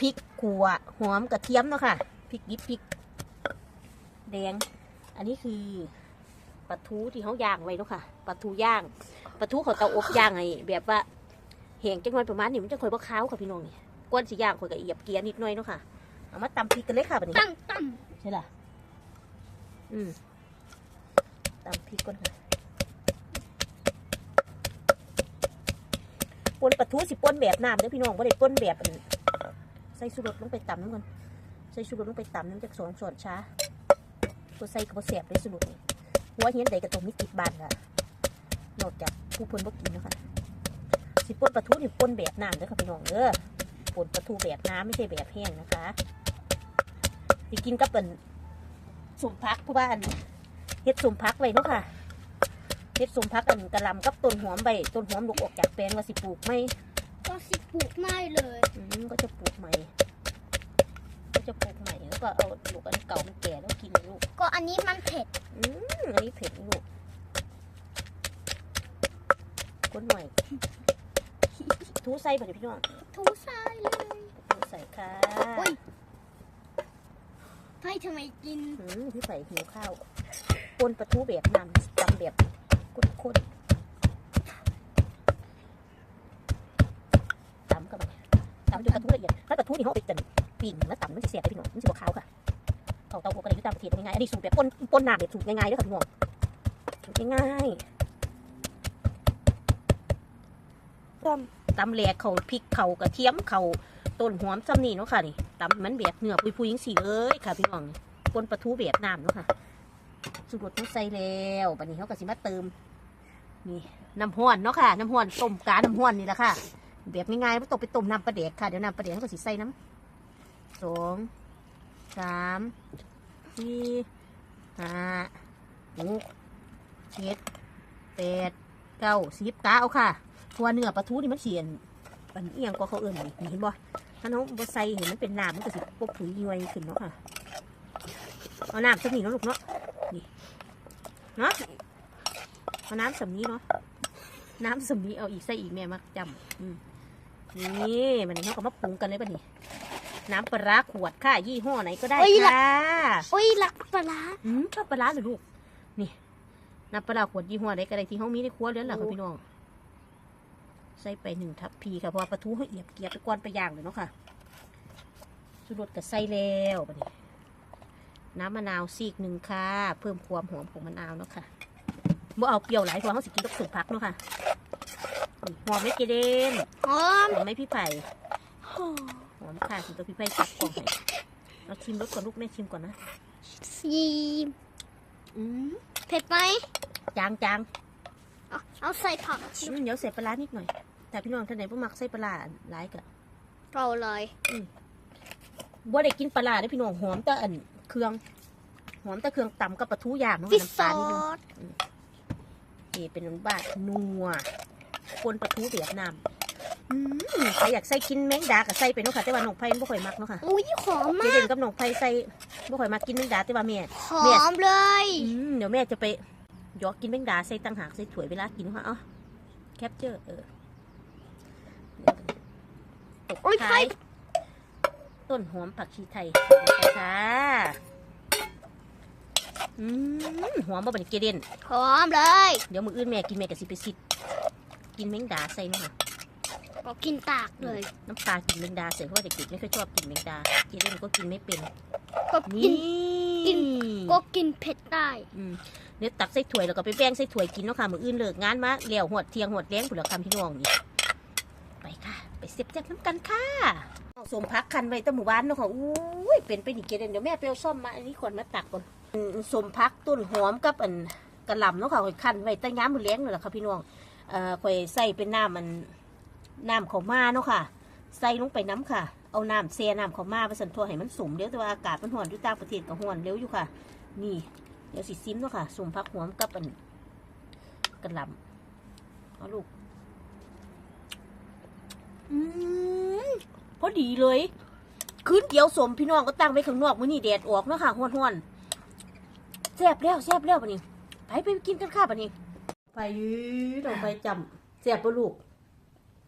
พริกขัวหอมกระเทียมเนาะค่ะพริกดิบพริก แดง อันนี้คือปลาทูที่เขาย่างไว้เนาะค่ะปลาทูย่างปลาทูเขาเตาอบย่างไงแบบว่าแห้งจังหน่อยประมาณนี้มันจะค่อยบ่ขาวค่ะพี่น้องนี่ก้อนสีย่างค่อยกระเอียบเกลียนิดหน่อยเนาะค่ะเอามาตำพริกกันเลยค่ะบัดนี้ตั้งตั้งใช่ล่ะอืมตำพริกก่อนค่ะปนปลาทูสิปนแบบน้ำเด้อพี่น้องบ่ได้ปนแบบอัน ใส่ชูรสลงไปต่ำน้ำกันใส่ชูรสลงไปต่ำน้ำจากสองส่วนช้าตัวใส่กระบอกแสบได้สนุกนี่หัวเห็นใดกระตรงนี้ติดบานค่ะนอกจากผู้พนบ่กินนะคะสิปนปลาทูนี่ปนแบบน้ำเด้อค่ะพี่น้องเด้อปนปลาทูแบบน้ำไม่ใช่แบบแห้งนะคะสิกินกับเป็นสมพักผู้บ้านเฮ็ดสมพักไว้เนาะค่ะเฮ็ดสมพักอันกระหลำกับต้นหอมใบต้นหอมลูกออกจากแปลงว่าสิปลูกไหม ก็สิปลูกไม่เลยอืมก็จะปลูกใหม่ ก็จะปลูกใหม่แล้วก็เอาลูกอันเก่ามันแก่แล้วกินลูก ก็อันนี้มันเผ็ด อืมอันนี้เผ็ดลูกก้นหน่อยทูใส่บ่เดี๋ยวพี่น้องทูใส่เลยทูใส่ค่ะอุ๊ยให้ทำไมกินอืมที่ใส่หิวข้าวปนปลาทูแบบน้ำจำแบบข้นๆตำกับมัน ตำจนปลาทูละเอียดถ้าปลาทูนี่เขาเอไปจนปิ้งแล้วตำมันจะเสียไปพี่น้องมันจะบวขาวค่ะเขาเตาโกกระดิ่งอยู่ตามประเทศง่ายๆอันนี้สูตรแบบปนปนน้ำแบบสูตรง่ายๆด้อค่ะพี่น้องสูตรง่ายๆต้มตำแหลกเขาพริกเขากระเทียมเขาต้นหอมซ้ำนี่เนาะค่ะนี่ตำมันแบบเนื้อปุยๆยังสีเลยค่ะพี่น้องปนปลาทูแบบน้ำเนาะค่ะสูตรต้องใส่แล้วบัดนี้เขาก็สิมาเติมนี่น้ำห้อนเนาะค่ะ น้ำห้อนต้มกาน้ำห้อนนี่แหละค่ะ แบบง่ายๆไม่ต้องไปต้มน้ำปลาเด็กค่ะ เดี๋ยวน้ำปลาเด็กก็สิใส่น้ำสองสามสี่ห้าหกเจ็ดแปดเก้าสิบกาเอาค่ะเพราะว่าเนื้อปลาทูนี่มันเสียนมันเอียงกว่าเขาเอื่นนี่เห็นบ่ถ้าน้องบ่ใส่เห็นมันเป็นน้ำมันก็สิปกผุยย่อยขึ้นเนาะค่ะเอาน้ำสักนิดเนาะลูกเนาะนี่เนาะเอาน้ำสำนี้เนาะน้ำสำนี้เอาอีกใส่อีกแม่มักจำอืม นี่มันนี่เขาก็มาปรุงกันเลยป่ะนี่น้ำปลาร้าขวดค่ะ ยี่ห้อไหนก็ได้ค่ะโอ้ยหลักปลาร้า อืมชอบปลาร้าเหรือลูกนี่น้ำปลาร้าขวดยี่ห้อใดก็ได้ที่เขามีในครัวเรือนหลังค่ะพี่น้องใส่ไปหนึ่งทัพพีค่ะเพราะว่าปลาทูเขาเอียบเกียบไปก้อนไปย่างเลยเนาะค่ะสุรสกับใส่แล้วบัดนี้น้ำมะนาวซีกหนึ่งค่ะ เพิ่มความหอมของมะนาวเนาะค่ะบ่เอาเปรี้ยวหลายเพราะเขาสิกินกับสุกพักเนาะค่ะนี่ หอมไหม่เกเดนหอมหอมไหมพี่ไผ่หอมหอมค่ะสิตัวพี่ไผ่จับกล่องให้เราชิมรสก่อนลูกแม่ชิมก่อนนะซีมอืมเผ็ดไหมจางจางเอาเอาใส่ผักอืมเดี๋ยวใส่ปลาร้านิดหน่อย แต่พี่น้องท่านไหนบ่มักใส่ปลาร้าหลายกะเราเลยบ่ได้กินปลาร้าเด้อพี่น้องหอมแต่อันเครื่องหอมแต่เครื่องตำกับปลาทูย่างเนาะฟิชน้ำซตาอลนิดนึงสนี่เป็นน้ำบาดนัว คนปลาทูเวียดนามอืมใครอยากใส่กินแมงดาก็ใส่ไปเนาะค่ะ แต่ว่าน้องไผ่บ่ค่อยมักเนาะค่ะอุ้ยหอมเจมากเด่นกับน้องไผ่ใส่บ่ค่อยมักกินแมงดาแต่ว่าแม่ หอมเลย อืมเดี๋ยวแม่จะไปยอกกินแมงดาใส่ตั้งหากใส่ถ้วยเวลากินค่ะเอ้าแคปเจอร์เออตกโอ้ยไฟท้ายต้นหอมผักชีไทยค่ะอืมหอมบ่เป็นเกเดน หอมเลย เดี๋ยวมืออื่นแม่กินแม่กับสิไปสิ กินแมงดาใส่เนาะค่ะก็กินตากเลย น้ำปลากินแมงดาใส่เพราะว่าเด็กๆไม่ค่อยชอบกินแมงดาเกเดนก็กินไม่เป็นก็กินี่นกินก็กินเผ็ดได้อืมเดี๋ยวตักใส่ถ้วยแล้วก็ไปแบ่งใส่ถ้วยกินเนาะค่ะมืออื่นเลิกงานมาเลี้ยวหวดเทียงหวดแดงผุนละคำพี่น้องนี่ไปค่ะ ไปเสียบแจ็คน้ำกันค่ะเอาสมพักคันไว้ตั้งหมู่บ้านเนาะค่ะอุ้ยเป็นไปดิเกเดนเดี๋ยวแม่ไปเอาซ่อมมาอันนี้ขวดมาตักก่อนอืมสมพักต้นหอมกับอันกระหล่ำเนาะค่ะข่อยคันไว้ตั้งย้ำมือเลี้ยงเลยล่ะค่ะพี่น้อง เอ่อข่อยใส่เป็นน้ำมันน้ำขาวมาเนาะค่ะ ใส่ลงไปน้ำค่ะ เอาน้ำเสียน้ำขาวมาไปสันทัวให้มันสุมเดี๋ยวแต่ว่าอากาศมันห่อนอยู่ต่างประเทศก็ห่อนเร็วอยู่ค่ะ นี่ เดี๋ยวสิซิมเนาะค่ะ สุ่มพักหอมกับอันกระหลำเอาลูก อืมพอดีเลยคืนเดียวสมพี่น้องก็ตั้งไว้ข้างนอกมื้อนี้แดดออกเนาะค่ะห้อนๆแซ่บแล้วแซ่บแล้วปะนี่ไปไปกินกันค่ะปะนี่ ยืดออกไปจำแซ่บปะลูก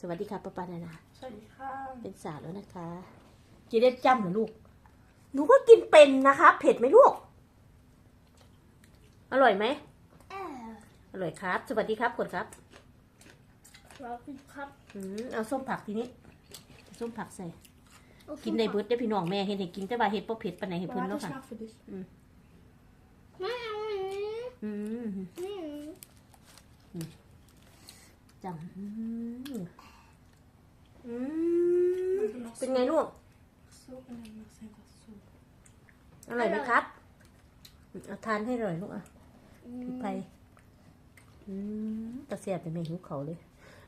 สวัสดีค่ะป้าปานานาสวัสดีค่ะ เป็นสาวแล้วนะคะจะได้จำเหรอลูก หนูก็กินเป็นนะคะ เผ็ดไหมลูก อร่อยไหม อร่อยครับ สวัสดีครับคนครับเรากินครับอืมเอาส้มผักทีนี้ ส้มผักใส่ กินได้เบิดได้อพี่น้องแม่เห็นให้กินแต่ว่าเห็ดบ่เผ็ดปานไหนเห็ดเพิ่น Warte, เนาะ ich ค่ะ mach für dich. ไม่เอา อันนี้อืมนี่จังอืมอืมเป็นไงลูก So, und dann machst du einfach so. อร่อยไหมครับเอาทานให้อร่อยลูกอะพี่ไปอืมตะเสียบแต่ไม่หิวเขาเลย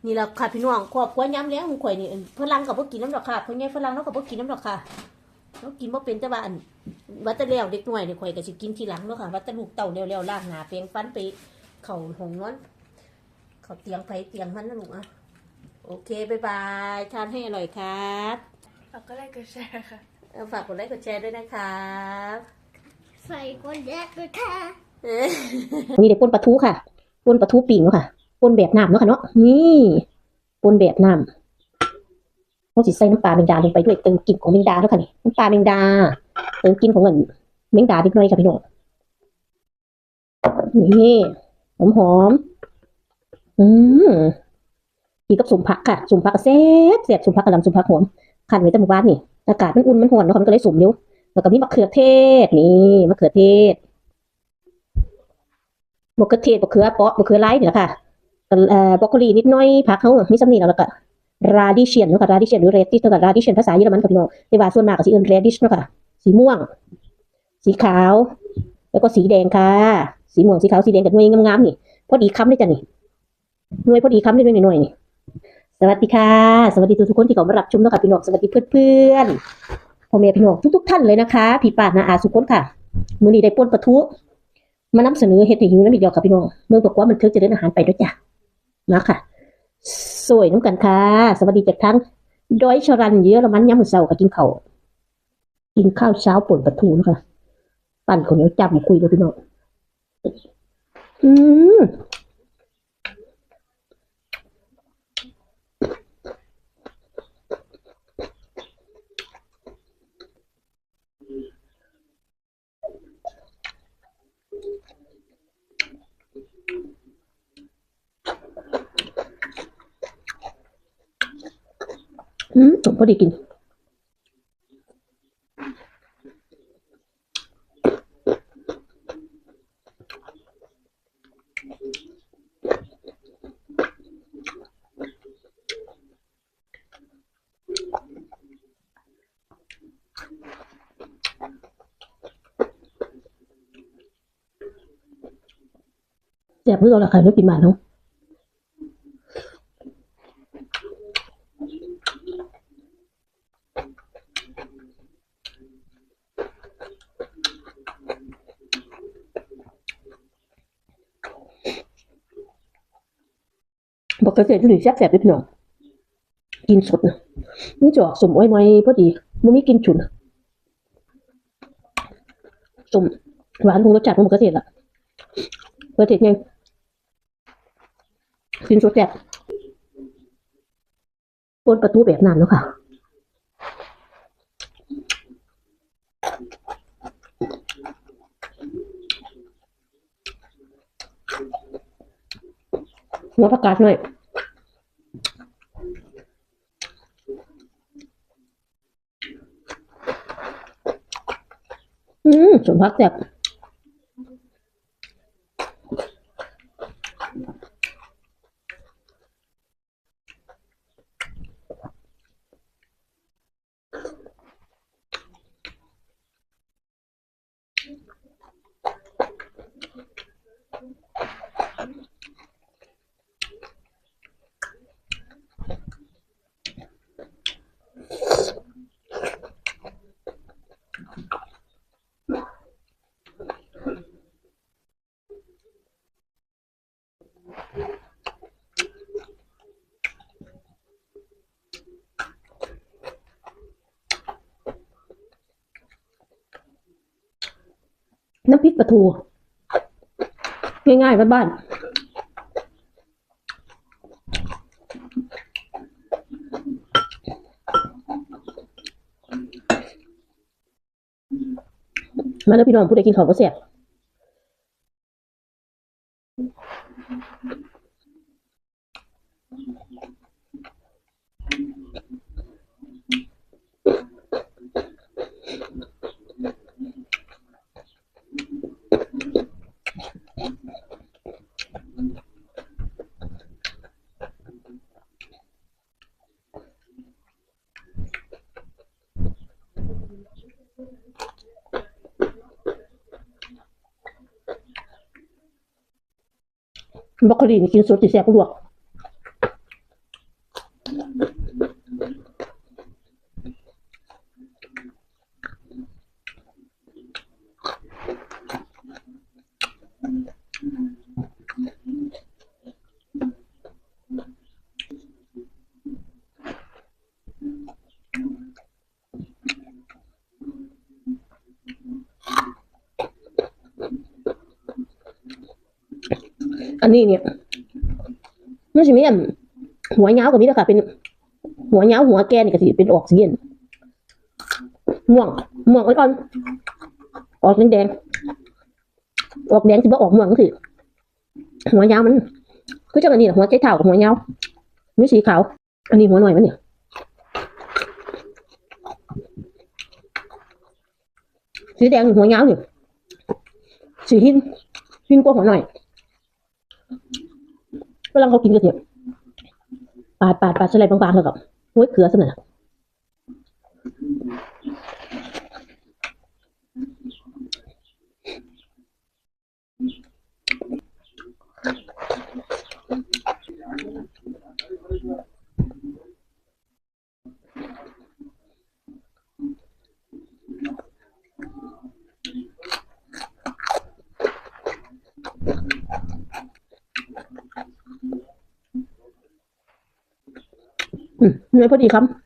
นี่แหละค่ะพี่น้องครอบครัวย้ำเลี้ยงของข่อยนี่เอิ่นฝรั่งกับพวกกินน้ำดอกค่ะเพราะไงฝรั่งเขากับพวกกินน้ำดอกค่ะเขากินบ่เป็นแต่ว่าอันวัดแตะเลี้ยวเด็กหน่อยนี่ข่อยก็สิกินทีหลังเนาะค่ะวัดแตะลูกเต่าเลี้ยวๆล่างหน้าเปลียงฟันไปเข่าหงนอน เข่าเตียงไปเตียงมันนะลูกอะโอเคบายบายทานให้อร่อยครับ Ook gelijk een zeggen. เอาฝากกดไลค์กดแชร์ด้วยนะครับใส่คนแยกเลยค่ะนี่เดี๋ยวป่นปลาทูค่ะป่นปลาทูปิ่งเนาะค่ะป่นแบบน้ำเนาะค่ะเนาะนี่ป่นแบบน้ำต้องสิใส่น้ำปลาแมงดาลงไปด้วยเติมกลิ่นของแมงดาเนาะค่ะนี่น้ำปลาแมงดาเติมกลิ่นของเงินแมงดานิดหน่อยค่ะพี่น้องนี่หอมหอมๆ อืมกินกับสมผักค่ะสมผักก็แซ่บแซ่บสมผักกระลำสมผักหอมขันไว้แต่เมื่อวานนี่อากาศมันอุ่นมันร้อนเนาะค่ะมันก็เลยสมเร็วแล้วก็มีมะเขือเทศนี่มะเขือเทศมะเขือเทศมะเขือเปาะมะเขือไร้นี่แหละค่ะเอ่อบรอกโคลีนิดน้อยผักเขามีซ้ำนีแล้วก็ราดิเชียนเนาะค่ะราดิเชียนหรือเรดดิชเนาะค่ะราดิเชียนภาษาเยอรมันค่ะพี่น้องแต่ว่าส่วนมากก็สิเอิ้นเรดดิชเนาะค่ะสีม่วง สีขาว แล้วก็สีแดงค่ะ สีม่วงสีขาวสีแดงกับหน่วยงามๆนี่พอดีคำเลยจ้ะนี่ หน่วยพอดีคำเลยหน่วยหน่อยนี่ สวัสดีค่ะ สวัสดีทุกๆคนที่เข้ามารับชมเนาะค่ะพี่น้องสวัสดีเพื่อนๆพ่อแม่พี่น้องทุกๆท่านเลยนะคะพี่ป้านาอาสุกคนค่ะมือนี้ได้ป่นปลาทูมานำเสนอเฮ็ดห้หิวน้ำอีกแล้วค่ะพี่น้องเมื่อบอกว่ามันเทิงจะเดินอาหารไปด้วยจ้ะมาค่ะสวยน้ำกันค่ะ สวัสดีจากทั้งดอยชรันเยอะละมันย้ำมือเสาร์กับกินข้าวกินข้าวเช้าป่นปลาทูนะคะปั่นคนเดียวจำคุยเลยพี่น้องอืม อืมผมพอดีกินแซ่บเพื่อเราค่ะไม่กินบาเนาะ กเกษตรอยู่นี่แซ่บแซ่บเลยพี่น้องกินสดนะนี่จะออกสมอ้อยไม้พอดีมันไม่กินฉุนสมหวานคงรสจัดของกเกษตรละเกษตรไงกินสดแซ่บปนประตูแบบนั้นเนาะค่ะหัวผักกาดหน่อย อื มสมพักแบบ น้ำพริกปลาทู ง่ายๆบ้านๆมาแล้วพี่น้องผู้ใดกินของก็เสียบ บรอกโคลีนี่กินสดจะแซ่บลวก อันนี้เนี่ยมันสิมีอันหัวเงากับมีแต่ค่ะเป็น หัวเงาหัวแกนี่ก็สิเป็นออกสีเย็นม่วงม่วงอ่อนๆออกแดงๆออกแดงสิบ่ออกม่วงสิหัวเงามันคือจังอันนี้ล่หัวใจเท่ากับหัวเงาวมีสีขาวอันนี้หัวหน่อยมันเนี่ยสีแดงหัวเงาวนี่สีหินหินกว่าหัวหน่อย เวลาเขากินก็เสียปาดปาดปาดสไลด์บางๆแล้วก็โอ้ยเกลือสนั่นน่อย เงื่อพอดีครับ